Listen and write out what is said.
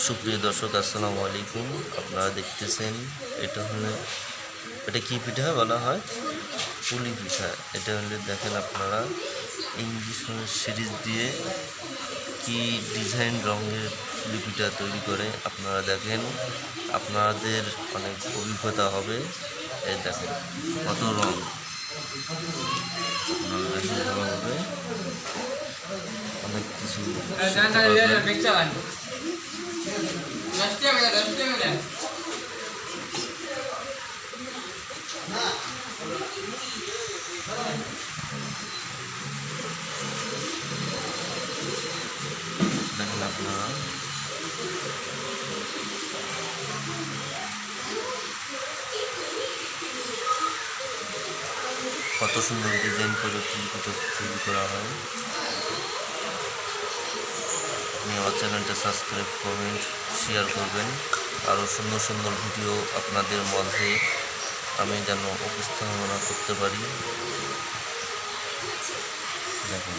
সুপ্রিয় দর্শক, আসসালামু আলাইকুম। আপনারা দেখতেছেন, এটা হলো, এটা কি পিঠা বলা হয়? পুলি পিঠা। এটা হলে, দেখেন আপনারা, ইংলিশ সিরিজ দিয়ে কি ডিজাইন রঙের পুলি পিঠা তৈরি করে আপনারা দেখেন। আপনাদের অনেক অভিজ্ঞতা হবে। এই দেখেন, কত রং। ভালোভাবে অনেক কিছু কত সুন্দর ডিজাইন করে তৈরি করা হয়। আপনি আমার চ্যানেলটা সাবস্ক্রাইব কমেন্ট শেয়ার করবেন আরও সুন্দর সুন্দর ভিডিও আপনাদের মধ্যে আমি যেন উপস্থাপনা করতে পারি দেখুন।